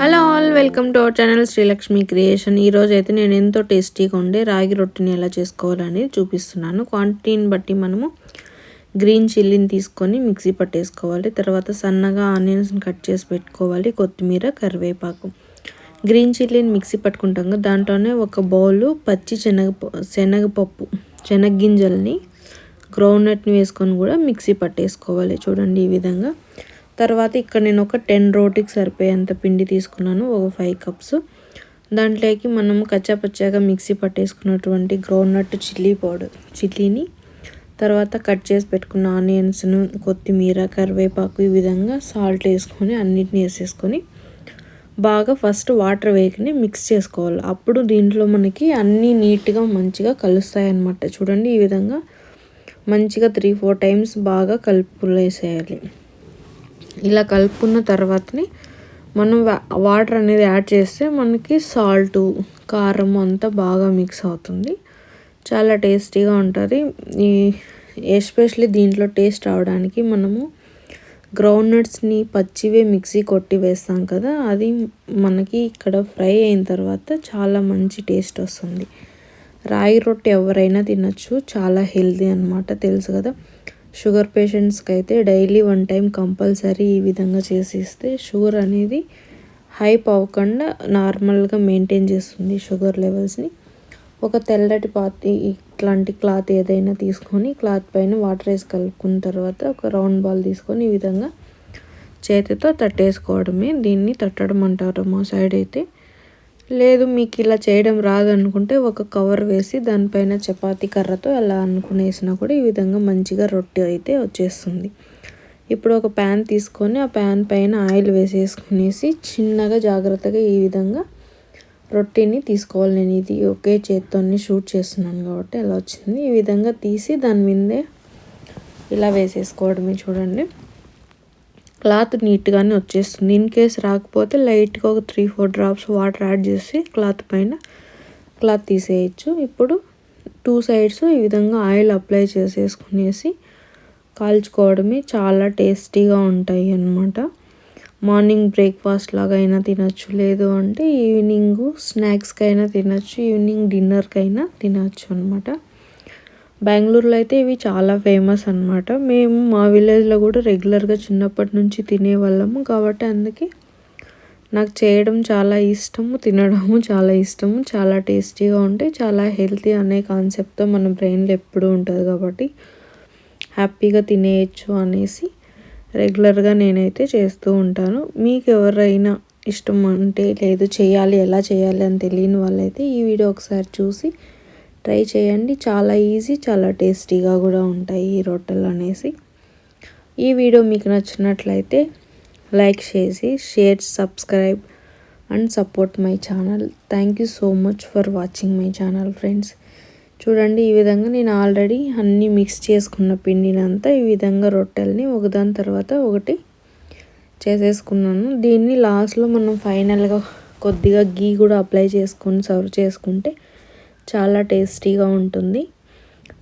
Hello all welcome to our channel Srilakshmi creation. ఈరోజు అయితే నేను ఎంతో టేస్టీగా ఉండే రాగి రొట్టెని ఎలా చేసుకోవాలని చూపిస్తున్నాను. క్వాంటిటీని బట్టి మనము గ్రీన్ చిల్లీని తీసుకొని మిక్సీ పట్టేసుకోవాలి. తర్వాత సన్నగా ఆనియన్స్ని కట్ చేసి పెట్టుకోవాలి. కొత్తిమీర కరివేపాకు. గ్రీన్ చిల్లీని మిక్సీ పట్టుకుంటాం దాంట్లోనే ఒక బౌలు పచ్చి శనగ శనగపప్పు శనగగింజల్ని గ్రౌండ్నట్ని వేసుకొని కూడా మిక్సీ పట్టేసుకోవాలి. చూడండి ఈ విధంగా. తర్వాత ఇక్కడ నేను ఒక టెన్ రోటీకి సరిపోయేంత పిండి తీసుకున్నాను ఒక ఫైవ్ కప్స్ దాంట్లోకి మనం కచ్చాపచ్చాగా మిక్సీ పట్టేసుకున్నటువంటి గ్రౌండ్నట్ చిల్లీ పౌడర్ చిల్లీని తర్వాత కట్ చేసి పెట్టుకున్న ఆనియన్స్ను కొత్తిమీర కరివేపాకు ఈ విధంగా సాల్ట్ వేసుకొని అన్నిటిని వేసేసుకొని బాగా ఫస్ట్ వాటర్ వేయకని మిక్స్ చేసుకోవాలి. అప్పుడు దీంట్లో మనకి అన్నీ నీట్గా మంచిగా కలుస్తాయి అన్నమాట చూడండి ఈ విధంగా మంచిగా త్రీ ఫోర్ టైమ్స్ బాగా కలుపులేసేయాలి. ఇలా కలుపుకున్న తర్వాతని మనం వాటర్ అనేది యాడ్ చేస్తే మనకి సాల్టు కారం అంతా బాగా మిక్స్ అవుతుంది. చాలా టేస్టీగా ఉంటుంది. ఈ ఎస్పెషలీ దీంట్లో టేస్ట్ రావడానికి మనము గ్రౌండ్ నట్స్ని పచ్చివే మిక్సీ కొట్టి వేస్తాం కదా అది మనకి ఇక్కడ ఫ్రై అయిన తర్వాత చాలా మంచి టేస్ట్ వస్తుంది. రాగి రొట్టె ఎవరైనా తినచ్చు చాలా హెల్తీ అనమాట తెలుసు కదా. షుగర్ పేషెంట్స్కి అయితే డైలీ వన్ టైం కంపల్సరీ ఈ విధంగా చేసి ఇస్తే షుగర్ అనేది హైప్ అవ్వకుండా నార్మల్గా మెయింటైన్ చేస్తుంది షుగర్ లెవెల్స్ని. ఒక తెల్లటి పాతి ఇట్లాంటి క్లాత్ ఏదైనా తీసుకొని క్లాత్ పైన వాటర్ వేసి కలుపుకున్న తర్వాత ఒక రౌండ్ బాల్ తీసుకొని ఈ విధంగా చేతితో తట్టేసుకోవడమే. దీన్ని తట్టడం అంటారు మా సైడ్ అయితే. లేదు మీకు ఇలా చేయడం రాదనుకుంటే ఒక కవర్ వేసి దానిపైన చపాతీ కర్రతో అలా అనుకునేసినా కూడా ఈ విధంగా మంచిగా రొట్టె అయితే వచ్చేస్తుంది. ఇప్పుడు ఒక ప్యాన్ తీసుకొని ఆ ప్యాన్ పైన ఆయిల్ వేసేసుకునేసి చిన్నగా జాగ్రత్తగా ఈ విధంగా రొట్టెని తీసుకోవాలి. నేను ఇది ఒకే చేత్తో షూట్ చేస్తున్నాను కాబట్టి అలా వచ్చింది. ఈ విధంగా తీసి దాని మీదే ఇలా వేసేసుకోవడమే చూడండి. క్లాత్ నీట్గానే వచ్చేస్తుంది. ఇన్ కేస్ రాకపోతే లైట్గా ఒక three four drops water add చేసి క్లాత్ పైన క్లాత్ తీసేయచ్చు. ఇప్పుడు టూ సైడ్స్ ఈ విధంగా ఆయిల్ అప్లై చేసేసుకునేసి కాల్చుకోవడమే చాలా టేస్టీగా ఉంటాయి అన్నమాట. మార్నింగ్ బ్రేక్ఫాస్ట్ లాగా అయినా తినచ్చు. లేదు అంటే ఈవినింగ్ స్నాక్స్కి అయినా తినచ్చు. ఈవినింగ్ డిన్నర్కి అయినా తినచ్చు అనమాట బెంగళూరులో అయితే ఇవి చాలా ఫేమస్ అనమాట మేము మా విలేజ్లో కూడా రెగ్యులర్గా చిన్నప్పటి నుంచి తినేవాళ్ళము. కాబట్టి అందుకే నాకు చేయడం చాలా ఇష్టము తినడము చాలా ఇష్టము. చాలా టేస్టీగా ఉంటాయి. చాలా హెల్తీ అనే కాన్సెప్ట్తో మన బ్రెయిన్లో ఎప్పుడూ ఉంటుంది కాబట్టి హ్యాపీగా తినేయచ్చు అనేసి రెగ్యులర్గా నేనైతే చేస్తూ ఉంటాను. మీకు ఎవరైనా ఇష్టం అంటే లేదు చేయాలి ఎలా చేయాలి అని తెలియని వాళ్ళైతే ఈ వీడియో ఒకసారి చూసి ట్రై చేయండి. చాలా ఈజీ చాలా టేస్టీగా కూడా ఉంటాయి ఈ రొట్టెలు అనేసి. ఈ వీడియో మీకు నచ్చినట్లయితే లైక్ చేసి share subscribe and support my channel. Thank you so much for watching my channel friends. చూడండి ఈ విధంగా నేను ఆల్రెడీ అన్నీ మిక్స్ చేసుకున్న పిండినంతా ఈ విధంగా రొట్టెల్ని ఒకదాని తర్వాత ఒకటి చేసేసుకున్నాను. దీన్ని లాస్ట్లో మనం ఫైనల్గా కొద్దిగా గీ కూడా అప్లై చేసుకొని సర్వ్ చేసుకుంటే చాలా టేస్టీగా ఉంటుంది.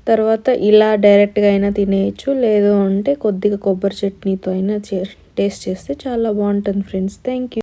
తర్వాత ఇలా డైరెక్ట్గా అయినా తినేయచ్చు. లేదు అంటే కొద్దిగా కొబ్బరి చట్నీతో అయినా టేస్ట్ చేస్తే చాలా బాగుంటుంది ఫ్రెండ్స్. Thank you